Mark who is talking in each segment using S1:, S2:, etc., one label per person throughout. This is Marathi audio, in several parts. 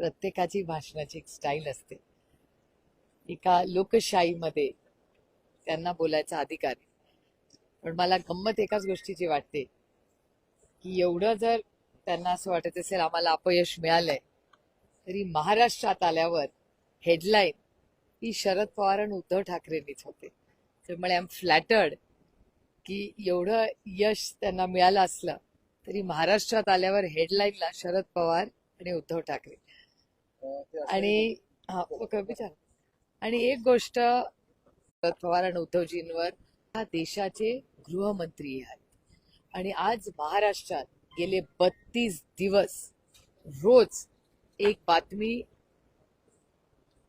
S1: प्रत्येकाची भाषणाची एक स्टाईल असते. एका लोकशाहीमध्ये त्यांना बोलायचा अधिकार पण मला गंमत एकाच गोष्टीची वाटते की एवढं जर त्यांना असं वाटत असेल आम्हाला अपयश मिळालंय तरी महाराष्ट्रात आल्यावर हेडलाईन ही शरद पवार आणि उद्धव ठाकरेंनीच होते. त्यामुळे आय एम फ्लॅटर्ड की एवढं यश त्यांना मिळालं असलं तरी महाराष्ट्रात आल्यावर हेडलाईनला शरद पवार आणि उद्धव ठाकरे. आणि हा ओके विचार आणि एक गोष्ट शरद पवार आणि उद्धवजींवर हा देशाचे गृहमंत्री आहेत. आणि आज महाराष्ट्रात गेले बत्तीस दिवस रोज एक बातमी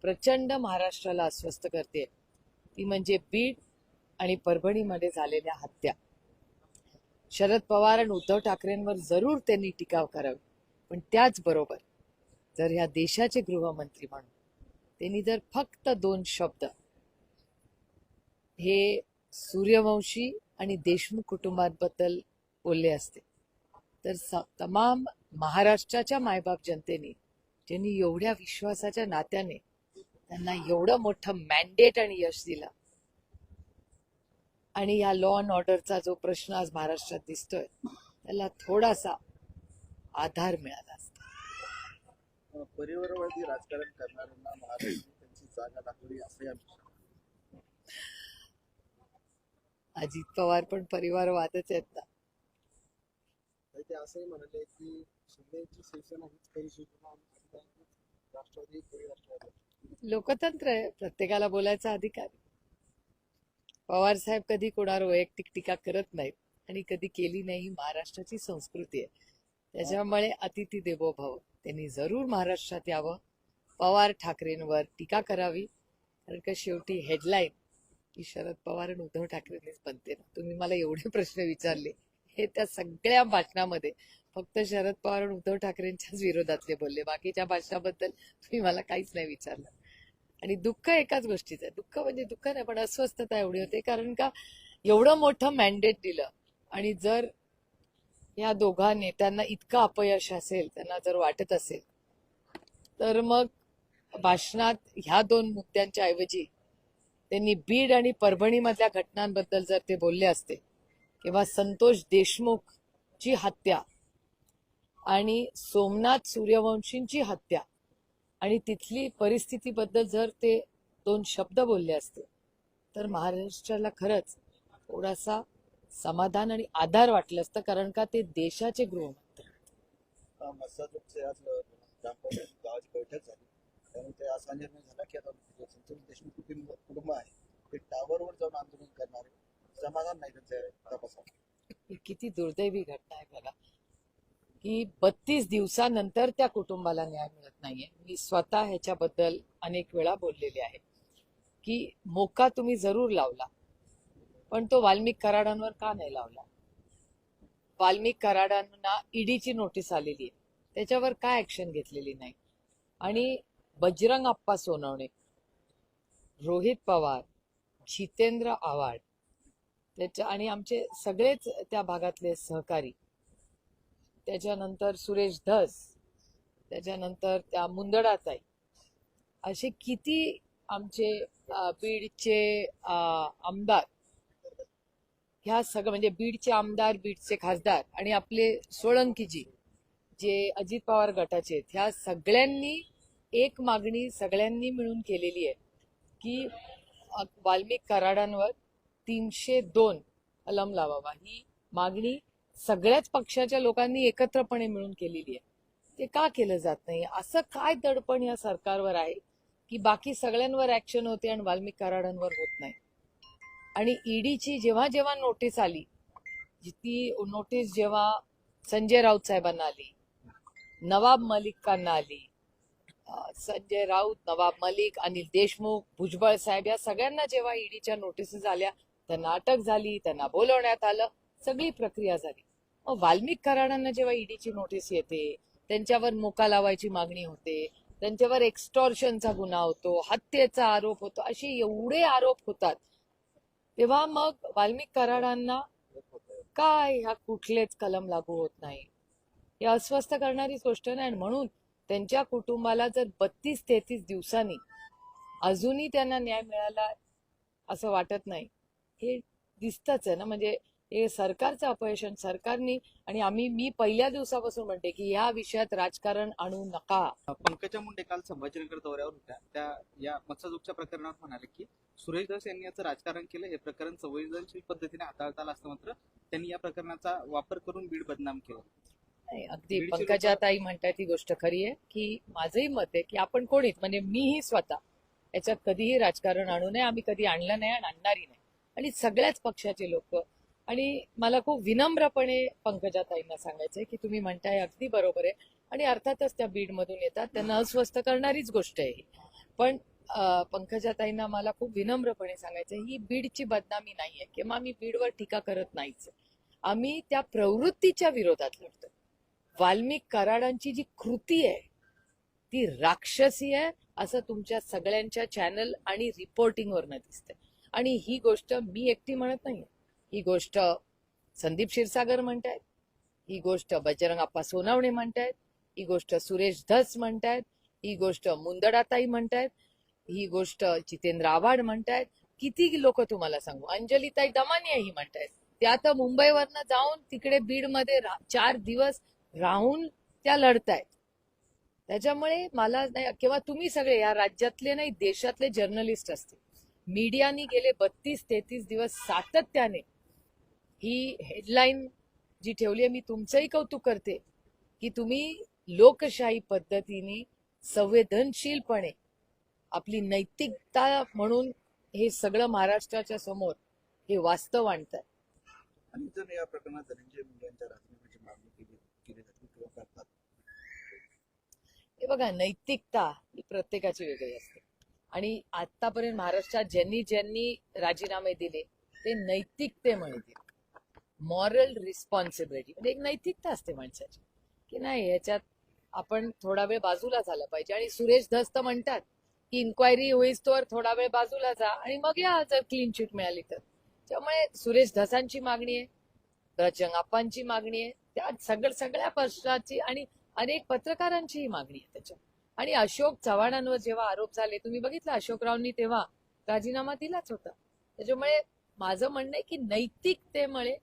S1: प्रचंड महाराष्ट्राला अस्वस्थ करते. ती म्हणजे बीड आणि परभणीमध्ये झालेल्या हत्या. शरद पवार आणि उद्धव ठाकरेंवर जरूर त्यांनी टीका करावी. पण त्याचबरोबर जर ह्या देशाचे गृहमंत्री म्हणून त्यांनी जर फक्त दोन शब्द हे सूर्यवंशी आणि देशमुख कुटुंबाबद्दल बोलले असते तर स- तमाम महाराष्ट्राच्या मायबाप जनतेने ज्यांनी एवढ्या विश्वासाच्या नात्याने त्यांना एवढं मोठं मॅन्डेट आणि यश दिलं आणि या लॉ अँड ऑर्डरचा जो प्रश्न आज महाराष्ट्रात दिसतोय त्याला थोडासा आधार मिळाला असता.
S2: परिवारवादी राजकारण करणाऱ्यांना त्यांची जागा दाखवली
S1: अजित पवार पण परिवारवादच आहेत ना.
S2: तर ते असंही म्हणाले की शिंदेची शिवसेना हीच राष्ट्रवादी
S1: लोकतंत्र आहे प्रत्येकाला बोलायचा अधिकार आहे. पवार साहेब कधी कोणावर वैयक्तिक टीका करत नाहीत आणि कधी केली नाही ही महाराष्ट्राची संस्कृती आहे. त्याच्यामुळे अतिथी देवो भव त्यांनी जरूर महाराष्ट्रात यावं. पवार ठाकरेंवर टीका करावी. कारण का शेवटी हेडलाईन की शरद पवार आणि उद्धव ठाकरेंनीच बनते ना. तुम्ही मला एवढे प्रश्न विचारले. हे त्या सगळ्या भाषणामध्ये फक्त शरद पवार आणि उद्धव ठाकरेंच्याच विरोधातले बोलले. बाकीच्या भाषणाबद्दल तुम्ही मला काहीच नाही विचारलं. आणि दुःख एकाच गोष्टीचं आहे. दुःख म्हणजे दुःख नाही पण अस्वस्थता एवढी होते. कारण का एवढं मोठं मॅन्डेट दिलं. आणि जर या दोघा नेत्यांना इतकं अपयश असेल त्यांना जर वाटत असेल तर मग भाषणात ह्या दोन मुद्द्यांच्या ऐवजी त्यांनी बीड आणि परभणीमधल्या घटनांबद्दल जर ते बोलले असते किंवा संतोष देशमुखची हत्या आणि सोमनाथ सूर्यवंशींची हत्या आणि तिथली परिस्थितीबद्दल जर ते दोन शब्द बोलले असते तर महाराष्ट्राला खरंच थोडासा समाधान आणि आधार वाटलं असतं कारण का ते देशाचे गृहमंत्री
S2: गावाची बैठक झाली. त्यामुळे ते असा निर्णय झाला की आता देशमुख कुटुंब आहे ते टावरवर जाऊन आंदोलन करणार समाधान नाही त्यांच्या तपासात.
S1: ही किती दुर्दैवी घटना आहे बघा. की बत्तीस दिवसानंतर त्या कुटुंबाला न्याय मिळत नाहीये. मी स्वतः ह्याच्याबद्दल अनेक वेळा बोललेले आहे. की मोका तुम्ही जरूर लावला. पण तो वाल्मिक कराडांवर का नाही लावला? वाल्मिक कराडांना ईडीची नोटीस आलेली आहे. त्याच्यावर काय ऍक्शन घेतलेली नाही? आणि बजरंग अप्पा सोनवणे रोहित पवार जितेंद्र आव्हाड त्याच्या आणि आमचे सगळेच त्या भागातले सहकारी त्याच्यानंतर सुरेश धस त्याच्यानंतर त्या मुंदडाताई असे किती आमचे बीडचे आमदार ह्या सगळं म्हणजे बीडचे आमदार बीडचे खासदार आणि आपले सोळंकीजी जे अजित पवार गटाचे आहेत ह्या सगळ्यांनी एक मागणी सगळ्यांनी मिळून केलेली आहे की वाल्मिक कराडांवर तीनशे दोन अलम लावावा. ही मागणी सगळ्याच पक्षाच्या लोकांनी एकत्रपणे मिळून केलेली आहे. ते का केलं जात नाही? असं काय दडपण या सरकारवर आहे की बाकी सगळ्यांवर ऍक्शन होते आणि वाल्मिक कराडांवर होत नाही? आणि ईडीची जेव्हा जेव्हा नोटीस आली ती नोटीस जेव्हा संजय राऊत साहेबांना आली नवाब मलिकांना आली संजय राऊत नवाब मलिक अनिल देशमुख भुजबळ साहेब या सगळ्यांना जेव्हा ईडीच्या नोटीसेस आल्या त्यांना अटक झाली त्यांना बोलवण्यात आलं सगळी प्रक्रिया झाली. मग वाल्मिक कराडांना जेव्हा ईडीची नोटीस येते त्यांच्यावर मोका लावायची मागणी होते त्यांच्यावर एक्स्टॉर्शनचा गुन्हा होतो हत्येचा आरोप होतो असे एवढे आरोप होतात तेव्हा मग वाल्मिक कराडांना काय ह्या कुठलेच कलम लागू होत नाही. हे अस्वस्थ करणारीच गोष्ट नाही आणि म्हणून त्यांच्या कुटुंबाला जर बत्तीस तेहतीस दिवसांनी अजूनही त्यांना न्याय मिळाला असं वाटत नाही. हे दिसतच आहे ना म्हणजे हे सरकारचं अपयश आहे. सरकारनी आणि आम्ही मी पहिल्या दिवसापासून म्हणते की या विषयात राजकारण आणू नका.
S3: पंकजा मुंडे काल संभाजीनगर दौऱ्यावर होत्या. त्या या मत्स्यदुगच्या प्रकरणात म्हणाले की सुरेश धस यांनी याचं राजकारण केलं. हे प्रकरण संवेदनशील पद्धतीने हाताळता आलं असतं मात्र त्यांनी या प्रकरणाचा वापर करून बीड बदनाम केलं.
S1: नाही अगदी
S3: बीडचे लोकं-
S1: पंकजाताई म्हणतात ती गोष्ट खरी आहे की माझंही मत आहे की आपण कोणीच म्हणजे मीही स्वतः. याच्यात कधीही राजकारण आणू नये. आम्ही कधी आणलं नाही आणि आणणारही नाही. आणि सगळ्याच पक्षाचे लोक आणि मला खूप विनम्रपणे पंकजाताईंना सांगायचंय की तुम्ही म्हणताय अगदी बरोबर आहे. आणि अर्थातच त्या बीडमधून येतात. त्यांना अस्वस्थ करणारीच गोष्ट आहे ही. पण पंकजाताईंना मला खूप विनम्रपणे सांगायचं ही बीडची बदनामी नाहीये किंवा आम्ही बीडवर टीका करत नाहीच आम्ही त्या प्रवृत्तीच्या विरोधात लढतो वाल्मिक कराडांची जी कृती आहे ती राक्षसी आहे असं तुमच्या सगळ्यांच्या चॅनल आणि रिपोर्टिंगवरनं दिसतंय. आणि ही गोष्ट मी एकटी म्हणत नाहीये. ही गोष्ट संदीप क्षीरसागर म्हणतायत. ही गोष्ट बजरंग आप्पा सोनावणे म्हणतायत. ही गोष्ट सुरेश धस म्हणतायत. ही गोष्ट मुंदडाताई म्हणतायत. ही गोष्ट जितेंद्र आव्हाड म्हणतायत. किती लोक तुम्हाला सांगू? अंजलीताई दमानिया ही म्हणतायत. त्या तर मुंबईवरनं जाऊन तिकडे बीडमध्ये चार दिवस राहून त्या लढतायत. त्याच्यामुळे मला नाही किंवा तुम्ही सगळे या राज्यातले नाही देशातले जर्नलिस्ट असतील. मीडियानी गेले बत्तीस तेहतीस दिवस सातत्याने ही हेडलाईन जी ठेवली आहे मी तुमचंही कौतुक करते की तुम्ही लोकशाही पद्धतीने संवेदनशीलपणे आपली नैतिकता म्हणून हे सगळं महाराष्ट्राच्या समोर हे वास्तव आणताय.
S2: आणि जर या प्रकरणात धनंजय मुंडे यांच्या राजीनाम्याची मागणी केली केली जाते किंवा करतात.
S1: हे बघा नैतिकता ही प्रत्येकाची वेगळी असते. आणि आतापर्यंत महाराष्ट्रात ज्यांनी ज्यांनी राजीनामे दिले ते नैतिकतेमुळे दिले. मॉरल रिस्पॉन्सिबिलिटी म्हणजे एक नैतिकता असते माणसाची. की नाही याच्यात आपण थोडा वेळ बाजूला झाला पाहिजे. आणि सुरेश धस्त म्हणतात की इन्क्वायरी होईस तोवर थोडा वेळ बाजूला जा आणि मग या जर क्लीन चिट मिळाली तर. त्यामुळे सुरेश धसांची मागणी आहे रजंग मागणी आहे त्या सगळ्या सगळ्या पक्षाची आणि अनेक पत्रकारांचीही मागणी आहे त्याच्यात. आणि अशोक चव्हाणांवर जेव्हा आरोप झाले तुम्ही बघितलं अशोकरावांनी तेव्हा राजीनामा दिलाच होता. त्याच्यामुळे माझं म्हणणं आहे की नैतिकतेमुळे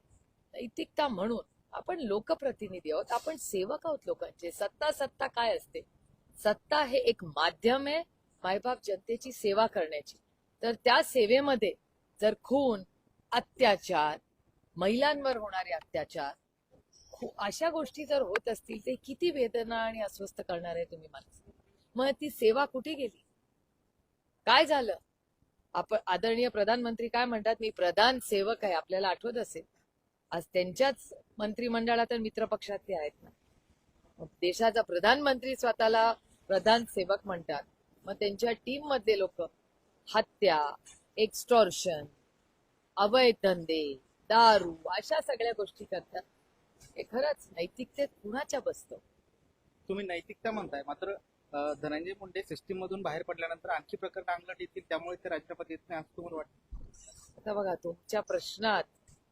S1: नैतिकता म्हणून आपण लोकप्रतिनिधी आहोत आपण सेवक आहोत लोकांचे. सत्ता सत्ता काय असते? सत्ता हे एक माध्यम आहे मायबाप जनतेची सेवा करण्याची. तर त्या सेवेमध्ये जर खून अत्याचार महिलांवर होणारे अत्याचार खू- अशा गोष्टी जर होत असतील ते किती वेदना आणि अस्वस्थ करणार आहे तुम्ही मला मग ती सेवा कुठे गेली? काय झालं? आपण आदरणीय प्रधानमंत्री काय म्हणतात? मी प्रधान सेवक आहे आपल्याला आठवत असेल. आज त्यांच्याच मंत्रिमंडळात आणि मित्रपक्षात ते आहेत ना. देशाचा प्रधानमंत्री स्वतःला प्रधान सेवक म्हणतात. मग त्यांच्या टीम मधले लोक हत्या एक्स्टॉर्शन अवैध धंदे दारू अशा सगळ्या गोष्टी करतात. हे खरंच नैतिकतेत कुणाच्या बसतं?
S3: तुम्ही नैतिकता म्हणताय. मात्र धनंजय मुंडे सिस्टीम मधून बाहेर पडल्यानंतर आणखी प्रकरण अंगलट येतील त्यामुळे ते राजीनामा देत नाही असं तुम्हाला वाटतं?
S1: आता बघा तुमच्या प्रश्नात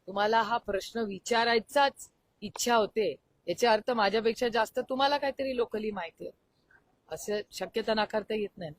S1: तुम्हाला हा प्रश्न विचारायचाच इच्छा होते. याचा अर्थ माझ्यापेक्षा जास्त तुम्हाला काहीतरी लोकली माहिती आहे. असं शक्यता नाकारता येत नाही.